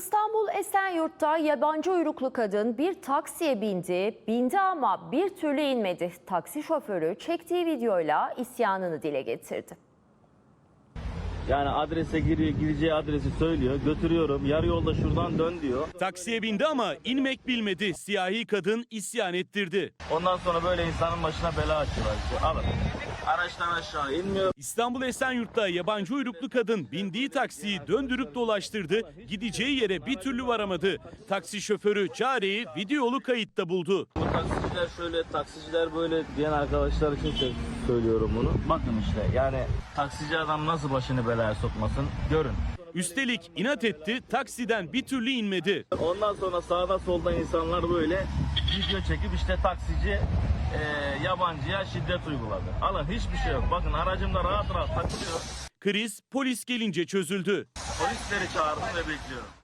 İstanbul Esenyurt'ta yabancı uyruklu kadın bir taksiye bindi, bindi ama bir türlü inmedi. Taksi şoförü çektiği videoyla isyanını dile getirdi. Yani adrese giriyor, gireceği adresi söylüyor. Götürüyorum. Yarı yolda şuradan dön diyor. Taksiye bindi ama inmek bilmedi. Siyahi kadın isyan ettirdi. Ondan sonra böyle insanın başına bela açıyorlar işte. Alın. Araçtan aşağı inmiyor. İstanbul Esenyurt'ta yabancı uyruklu kadın bindiği taksiyi döndürüp dolaştırdı. Gideceği yere bir türlü varamadı. Taksi şoförü çareyi videolu kayıtta buldu. Bu taksiciler şöyle, taksiciler böyle diyen arkadaşlar için sö- söylüyorum bunu. Bakın işte yani taksici adam nasıl başını belaya sokmasın görün. Üstelik inat etti, taksiden bir türlü inmedi. Ondan sonra sağda solda insanlar böyle video çekip işte taksici e, yabancıya şiddet uyguladı. Alın hiçbir şey yok. Bakın aracımda rahat rahat takılıyor. Kriz polis gelince çözüldü. Polisleri çağırdım ve bekliyorum.